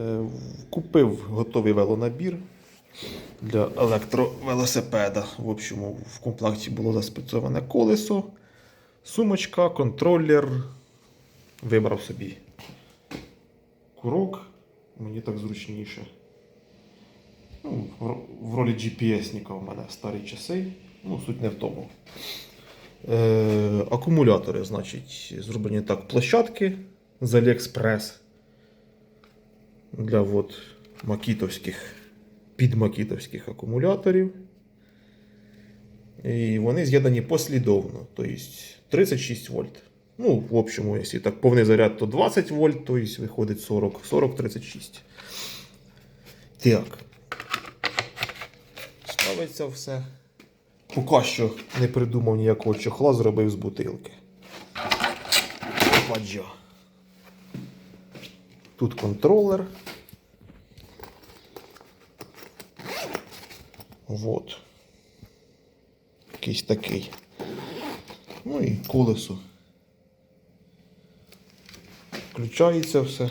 Е, Купив готовий велонабір для електровелосипеда. В общому, в комплекті було заспецоване колесо, сумочка, контролер. Вибрав собі курок, мені так зручніше. Ну, в- ролі GPS-ника в мене старі часи. Ну, суть не в тому. Е, акумулятори, значить, зроблені так площадки з Aliexpress для от макітовських, підмакітовських акумуляторів. І вони з'єднані послідовно, тобто 36 вольт. Ну, в общому, якщо так повний заряд, то 20 вольт, тобто виходить 40, 40-36. Так. Ставиться все. Поки що не придумав ніякого чохла, зробив з бутилки. Баджо. Тут контролер. Вот. Якийсь такий. Ну і колесо. Включається все.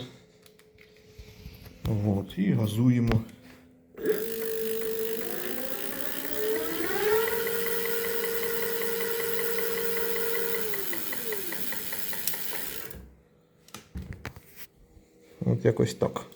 Вот. І газуємо. От якось так.